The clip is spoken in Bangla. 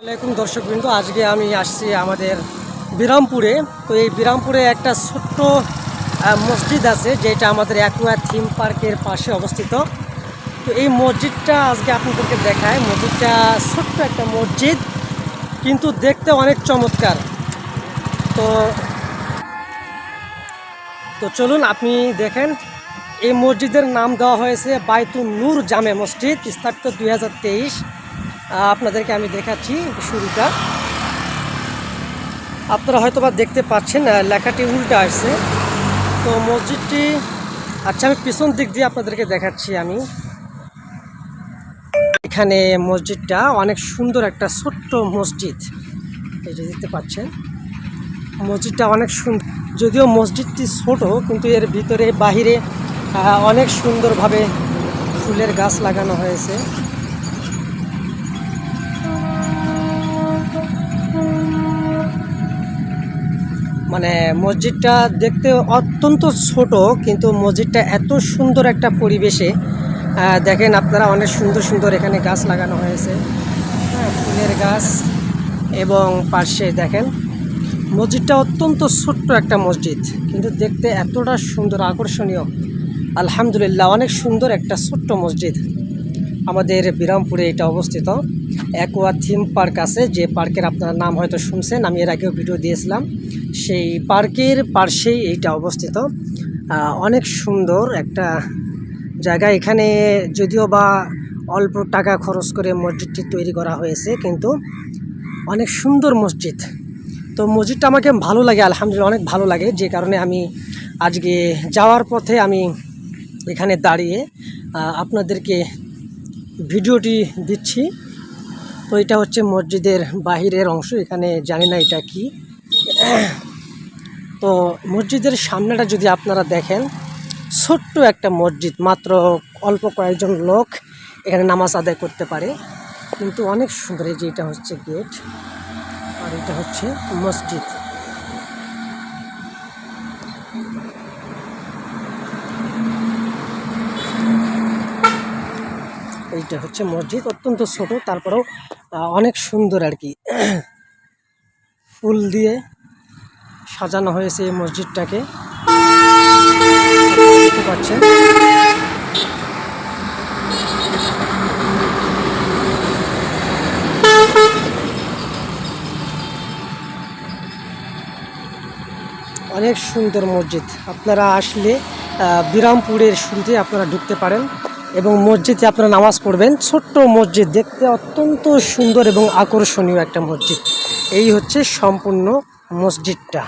আসসালামাইকুম দর্শক বিন্দু আজকে আমি আসছি আমাদের বিরামপুরে। তো এই বিরামপুরে একটা ছোট্ট মসজিদ আছে, যেটা আমাদের অ্যাকুয়া থিম পার্কের পাশে অবস্থিত। তো এই মসজিদটা আজকে আপনাদেরকে দেখায়। মসজিদটা ছোট্ট একটা মসজিদ, কিন্তু দেখতে অনেক চমৎকার। তো তো চলুন আপনি দেখেন, এই মসজিদের নাম দেওয়া হয়েছে বাইতুল নূর জামে মসজিদ, স্থাপিত দুই হাজার তেইশ। আপনাদেরকে আমি দেখাচ্ছি শুরুটা। আপনারা হয়তো বা দেখতে পাচ্ছেন লেখাটি উল্টা আসছে। তো মসজিদটি আচ্ছা আমি পিছন দিক দিয়ে আপনাদেরকে দেখাচ্ছি আমি। এখানে মসজিদটা অনেক সুন্দর একটা ছোট্ট মসজিদ। এই যে দেখতে পাচ্ছেন, মসজিদটা অনেক সুন্দর যদিও মসজিদটি ছোট, কিন্তু এর ভিতরে বাহিরে অনেক সুন্দরভাবে ফুলের গাছ লাগানো হয়েছে। মানে মসজিদটা দেখতে অত্যন্ত ছোট, কিন্তু মসজিদটা এত সুন্দর একটা পরিবেশে। দেখেন আপনারা অনেক সুন্দর সুন্দর এখানে গাছ লাগানো হয়েছে। হ্যাঁ ফুলের গাছ এবং পাশে দেখেন, মসজিদটা অত্যন্ত ছোট্ট একটা মসজিদ, কিন্তু দেখতে এতটা সুন্দর, আকর্ষণীয়। আলহামদুলিল্লাহ, অনেক সুন্দর একটা ছোট্ট মসজিদ। আমাদের বিরামপুরে এটা অবস্থিত। অ্যাকোয়া থিম পার্ক আছে, যে পার্কের আপনার নাম হয়তো শুনছেন, আমি এর আগেও ভিডিও দিয়েছিলাম। সেই পার্কের পার্শ্বেই এইটা অবস্থিত। অনেক সুন্দর একটা জায়গা। এখানে যদিও বা অল্প টাকা খরচ করে মসজিদটি তৈরি করা হয়েছে, কিন্তু অনেক সুন্দর মসজিদ। তো মসজিদটা আমাকে ভালো লাগে, আলহামদুলিল্লাহ অনেক ভালো লাগে। যে কারণে আমি আজকে যাওয়ার পথে আমি এখানে দাঁড়িয়ে আপনাদেরকে ভিডিওটি দিচ্ছি। তো এটা হচ্ছে মসজিদের বাহিরের অংশ, এখানে জানি না এটা কি। তো মসজিদের সামনেটা যদি আপনারা দেখেন, ছোট্ট একটা মসজিদ, মাত্র অল্প কয়েকজন লোক এখানে নামাজ আদায় করতে পারে। কিন্তু অনেক সুন্দর এই যে এটা হচ্ছে গেট, আর এটা হচ্ছে মসজিদ। এইটা হচ্ছে মসজিদ অত্যন্ত ছোট, তারপরেও অনেক সুন্দর আর কি। ফুল দিয়ে সাজানো হয়েছে এই মসজিদটাকে। দেখতে পাচ্ছেন? অনেক সুন্দর মসজিদ। আপনারা আসলে বিরামপুরের শুরুতে আপনারা ঢুকতে পারেন। এবং মসজিদে আপনারা নামাজ পড়বেন। ছোট্ট মসজিদ দেখতে অত্যন্ত সুন্দর এবং আকর্ষণীয় একটা মসজিদ। এই হচ্ছে সম্পূর্ণ মসজিদটা।